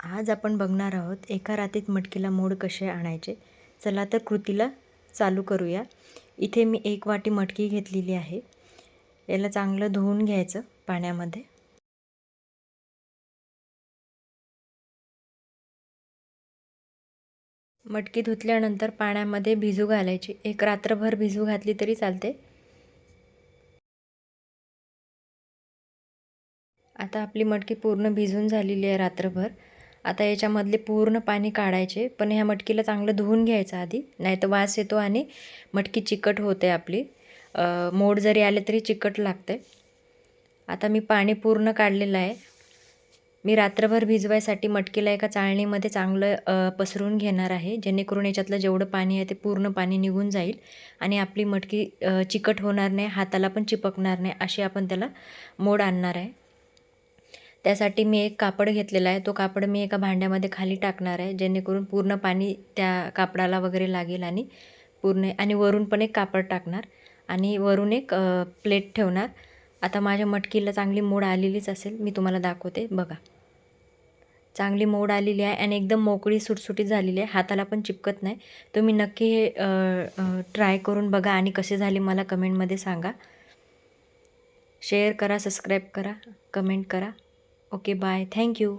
आज आपण बघणार आहोत एका रात्रीत मटकीला मोड कसे आणायचे? चला तर कृतीला चालू करूया. इथे मी एक वाटी मटकी घेतलेली आहे. याला चांगलं धुवून घ्यायचं पाण्यामध्ये. मटकी धुतल्यानंतर पाण्यामध्ये भिजू घालायची. एक रात्रभर भिजू घातली तरी चालते. आता आपली मटकी पूर्ण भिजून झालेली आहे रात्रभर. आता याच्यामधले पूर्ण पाणी काढायचे पण ह्या मटकीला चांगलं धुवून घ्यायचं आधी नाही तर वास येतो आणि मटकी चिकट होते आपली. मोड जरी आले तरी चिकट लागते. आता मी पाणी पूर्ण काढलेलं आहे. मी रात्रभर भिजवायसाठी मटकीला एका चाळणीमध्ये चांगलं पसरून घेणार आहे. जेणेकरून याच्यातलं जेवढं पाणी आहे ते पूर्ण पाणी निघून जाईल आणि आपली मटकी चिकट होणार नाही हाताला पण चिपकणार नाही अशी आपण त्याला मोड आणणार आहे. त्यासाठी मी एक कापड घेतलेला आहे. तो कापड मी एका भांड्यामध्ये खाली टाकणार आहे. जेणेकरून पूर्ण पाणी त्या कापडाला वगैरे लागेल आणि पूर्ण आणि वरून पण एक कापड टाकणार आणि वरून एक प्लेट ठेवणार. आता माझ्या मटकीला चांगली मोड आलेलीच असेल. मी तुम्हाला दाखवते. बघा. चांगली मोड आलेली आहे आणि एकदम मोकळी सुटसुटीत झालेली आहे. हाताला पण चिपकत नाही. तुम्ही नक्की हे ट्राय करून बघा आणि कसे झाले मला कमेंटमध्ये सांगा. शेअर करा सबस्क्राईब करा कमेंट करा. Okay bye thank you